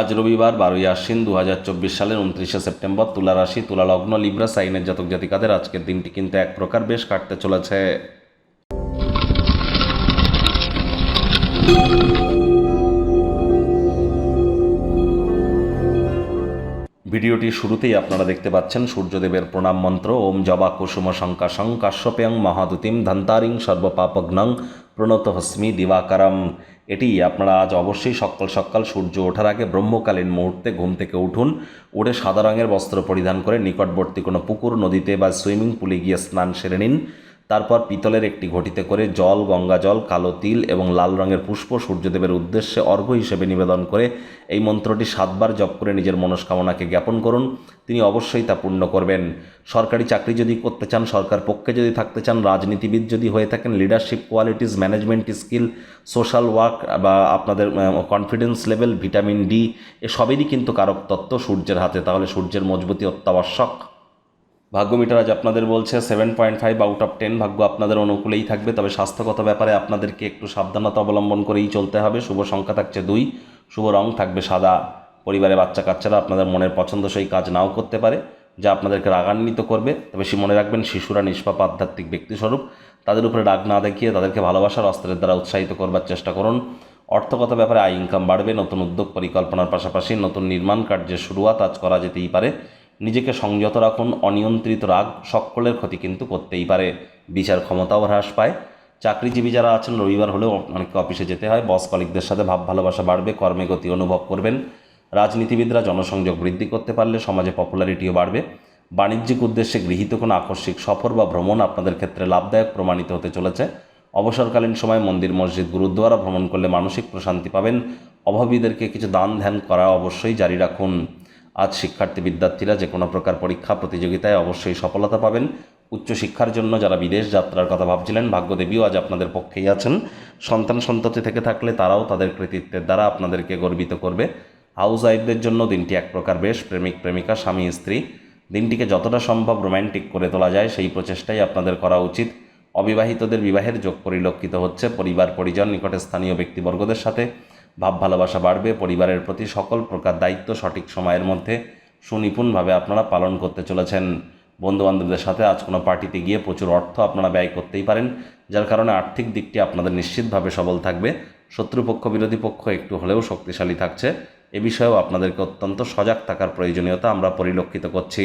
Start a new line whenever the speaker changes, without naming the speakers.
আজ রবিবার, বারোই আশ্বিন দু হাজার চব্বিশ সালের উনত্রিশে সেপ্টেম্বর তুলা রাশি তুলা লগ্ন লিব্রা, সাইনের জাতক জাতিকাদের আজকের দিনটি কিন্তু এক প্রকার বেশ কাটতে চলেছে। ভিডিওটি শুরুতেই আপনারা দেখতে পাচ্ছেন সূর্যদেবের প্রণাম মন্ত্র, ওম জবা কুসুম শঙ্কাশং, কাশ্যপেয়ং মহাদুতিম ধন্তারিং সর্বপাপগ্নং প্রণত হস্মি দিবাকারম। এটি আপনারা আজ অবশ্যই সকাল সকাল সূর্য ওঠার আগে ব্রহ্মকালীন মুহূর্তে ঘুম থেকে উঠুন উঠে সাদা রঙের বস্ত্র পরিধান করে নিকটবর্তী কোনো পুকুর, নদীতে বা সুইমিং পুলে গিয়ে স্নান সেরে নিন। তারপর পিতলের একটি ঘটিতে করে জল, গঙ্গা জল, কালো তিল এবং লাল রঙের পুষ্প সূর্যদেবের উদ্দেশ্যে অর্ঘ্য হিসেবে নিবেদন করে এই মন্ত্রটি সাতবার জপ করে নিজের মনস্কামনাকে জ্ঞাপন করুন। তিনি অবশ্যই তা পূর্ণ করবেন। সরকারি চাকরি যদি করতে চান, সরকার পক্ষে যদি থাকতে চান, রাজনীতিবিদ যদি হয়ে থাকেন leadership qualities management skill social work বা আপনাদের কনফিডেন্স লেভেল ভিটামিন ডি এসবেরই কিন্তু কারক তত্ত্ব সূর্যের হাতে। তাহলে সূর্যের মজবুতি অত্যাবশ্যক। ভাগ্য মিটার আজ আপনাদের বলছে seven point five out of ten ভাগ্য আপনাদের অনুকূলেই থাকবে, তবে স্বাস্থ্যগত ব্যাপারে আপনাদেরকে একটু সাবধানতা অবলম্বন করেই চলতে হবে। শুভ সংখ্যা থাকছে দুই, শুভ রং থাকবে সাদা। পরিবারে বাচ্চা কাচ্চারা আপনাদের মনের পছন্দসই কাজ নাও করতে পারে, যা আপনাদেরকে রাগান্বিত করবে। তবে সে মনে রাখবেন, শিশুরা নিষ্পাপ, আধ্যাত্মিক ব্যক্তিস্বরূপ। তাদের উপরে রাগ না দেখিয়ে তাদেরকে ভালোবাসার অস্ত্রের দ্বারা উৎসাহিত করবার চেষ্টা করুন। অর্থগত ব্যাপারে আয় ইনকাম বাড়বে, নতুন উদ্যোগ পরিকল্পনার পাশাপাশি নতুন নির্মাণ কার্যের শুরুয়াত আজ করা যেতেই পারে। নিজেকে সংযত রাখুন, অনিয়ন্ত্রিত রাগ সকলের ক্ষতি কিন্তু করতেই পারে। বিচার ক্ষমতাও হ্রাস পায়। চাকরিজীবী যারা আছেন, রবিবার হলেও অনেককে অফিসে যেতে হয়। বস কলিকদের সাথে ভাব ভালোবাসা বাড়বে, কর্মে গতি অনুভব করবেন। রাজনীতিবিদরা জনসংযোগ বৃদ্ধি করতে পারলে সমাজে পপুলারিটিও বাড়বে। বাণিজ্যিক উদ্দেশ্যে গৃহীত কোনো আকস্মিক সফর বা ভ্রমণ আপনাদের ক্ষেত্রে লাভদায়ক প্রমাণিত হতে চলেছে। অবসরকালীন সময় মন্দির, মসজিদ, গুরুদ্বারা ভ্রমণ করলে মানসিক প্রশান্তি পাবেন। অভাবীদেরকে কিছু দান ধ্যান করা অবশ্যই জারি রাখুন। আজ শিক্ষার্থী বিদ্যার্থীরা যে কোনো প্রকার পরীক্ষা, প্রতিযোগিতায় অবশ্যই সফলতা পাবেন। উচ্চশিক্ষার জন্য যারা বিদেশ যাত্রার কথা ভাবছিলেন, ভাগ্যদেবীও আজ আপনাদের পক্ষেই আছেন। সন্তান সন্ততি থেকে থাকলে তারাও তাদের কৃতিত্বের দ্বারা আপনাদেরকে গর্বিত করবে। হাউস ওয়াইফদের জন্য দিনটি এক প্রকার বেশ প্রেমিক, প্রেমিকা, স্বামী, স্ত্রী। দিনটিকে যতটা সম্ভব রোম্যান্টিক করে তোলা যায়, সেই প্রচেষ্টাই আপনাদের করা উচিত। অবিবাহিতদের বিবাহের যোগ পরিলক্ষিত হচ্ছে পরিবার পরিজন নিকটে স্থানীয় ব্যক্তিবর্গদের সাথে। ভাব ভালোবাসা বাড়বে, পরিবারের প্রতি সকল প্রকার দায়িত্ব সঠিক সময়ের মধ্যে সুনিপুণভাবে আপনারা পালন করতে চলেছেন। বন্ধুবান্ধবদের সাথে আজ কোনো পার্টিতে গিয়ে প্রচুর অর্থ আপনারা ব্যয় করতেই পারেন, যার কারণে আর্থিক দিকটি আপনাদের নিশ্চিতভাবে সবল থাকবে। শত্রুপক্ষ, বিরোধী পক্ষ একটু হলেও শক্তিশালী থাকছে। এ বিষয়েও আপনাদেরকে অত্যন্ত সজাগ থাকার প্রয়োজনীয়তা আমরা পরিলক্ষিত করছি।